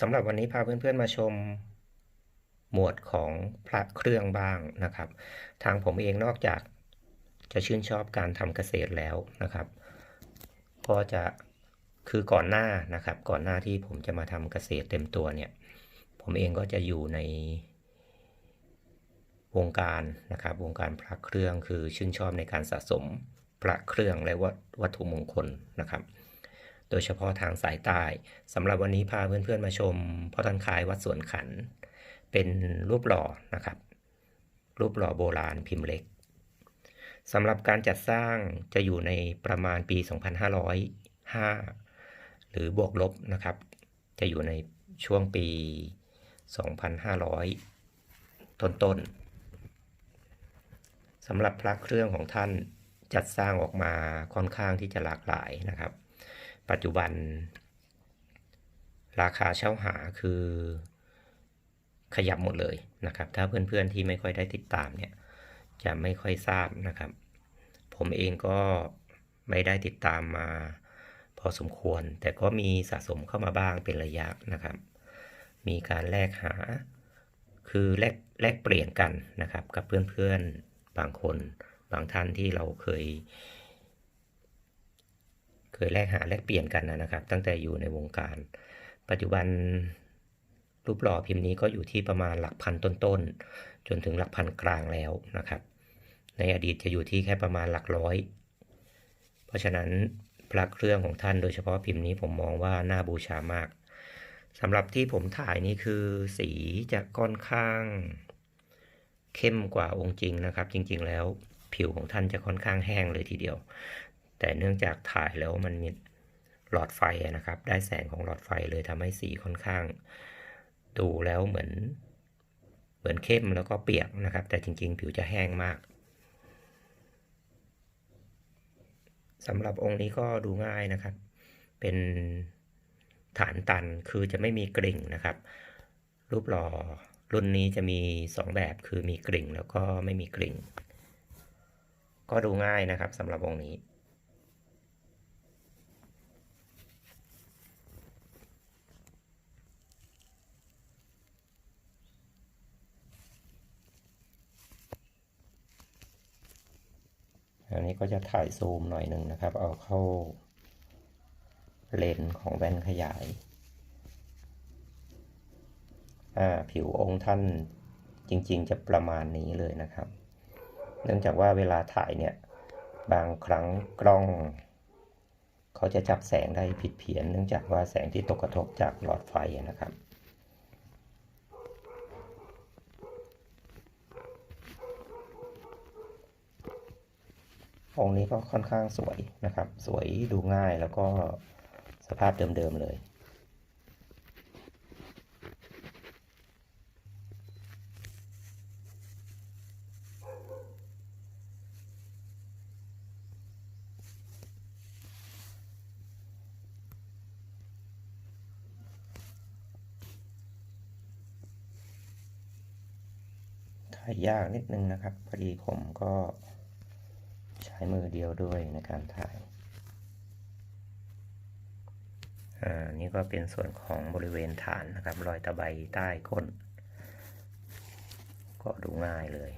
สำหรับวันนี้พาเพื่อนๆมาชมหมวดของพระเครื่องบ้างนะครับ ทางผมเองนอกจากจะชื่นชอบการทำเกษตรแล้วนะครับ ก็จะคือก่อนหน้านะครับ ก่อนหน้าที่ผมจะมาทำเกษตรเต็มตัวเนี่ย ผมเองก็จะอยู่ในวงการนะครับ วงการพระเครื่องคือชื่นชอบในการสะสมพระเครื่องและวัตวัตถุมงคลนะครับ โดยเฉพาะทางสายใต้สำหรับวันนี้พาเพื่อนๆมาชมพ่อท่านคล้ายวัดสวนขัน เป็นรูปหล่อนะครับ รูปหล่อโบราณพิมพ์เล็กสำหรับการจัดสร้างจะอยู่ในประมาณปี 2505 หรือบวกลบนะครับ จะอยู่ในช่วงปี 2500 ต้นๆสำหรับพระเครื่องของท่านจัดสร้างออกมาค่อนข้างที่จะหลากหลายนะครับ ปัจจุบัน ราคาเช่าหาคือขยับหมดเลยนะครับ ถ้าเพื่อนๆที่ไม่ค่อยได้ติดตามเนี่ย จะไม่ค่อยทราบนะครับ ผมเองก็ไม่ได้ติดตามมาพอสมควร แต่ก็มีสะสมเข้ามาบ้างเป็นระยะนะครับ มีการแลกหา คือแลกแลกเปลี่ยนกันนะครับ กับเพื่อนๆบางคน บางท่านที่เราเคย เคยแลกหาแลกเปลี่ยนกันนะครับ ตั้งแต่อยู่ในวงการ ปัจจุบันรูปหล่อพิมพ์นี้ก็อยู่ที่ประมาณหลักพันต้นๆ จนถึงหลักพันกลางแล้วนะครับ ในอดีตจะอยู่ที่แค่ประมาณหลักร้อย เพราะฉะนั้นพระเครื่องของท่านโดยเฉพาะพิมพ์นี้ผมมองว่าน่าบูชามากสำหรับที่ผมถ่ายนี่คือสีจะค่อนข้าง เข้มกว่าองค์จริงนะครับ จริงๆแล้วผิวของท่านจะค่อนข้างแห้งเลยทีเดียว แต่เนื่องจากถ่ายแล้วมันมีหลอดไฟนะครับ ได้แสงของหลอดไฟเลยทำให้สีค่อนข้าง ดูแล้วเหมือน เหมือนเข้มแล้วก็เปียกนะครับ แต่จริง ๆ ผิวจะแห้งมากสำหรับองค์นี้ก็ดูง่ายนะครับ เป็นฐานตันคือจะไม่มีกริ่งนะครับ รูปหล่อรุ่นนี้จะมี 2 แบบคือมีกริ่งแล้วก็ไม่มีกริ่ง ก็ดูง่ายนะครับสำหรับองค์นี้ อันนี้ก็จะถ่ายซูมหน่อยหนึ่งนะครับ เอาเข้าเลนส์ของแว่นขยายอ่าผิวองค์ท่านจริง ๆ จะประมาณนี้เลยนะครับ เนื่องจากว่าเวลาถ่ายเนี่ย บางครั้งกล้อง เขาจะจับแสงได้ผิดเพี้ยน เนื่องจากว่าแสงที่ตกกระทบจากหลอดไฟนะครับ องค์นี้ก็ค่อนข้างสวยนะครับ สวยดูง่ายแล้วก็สภาพเดิมๆเลยถ่ายยากนิดนึงนะครับ พอดีผมก็ ใช้มือเดียวด้วยในการถ่ายอ่านี่ก็เป็นส่วนของบริเวณฐานนะครับ รอยตะไบใต้ก้น ก็ดูง่ายเลย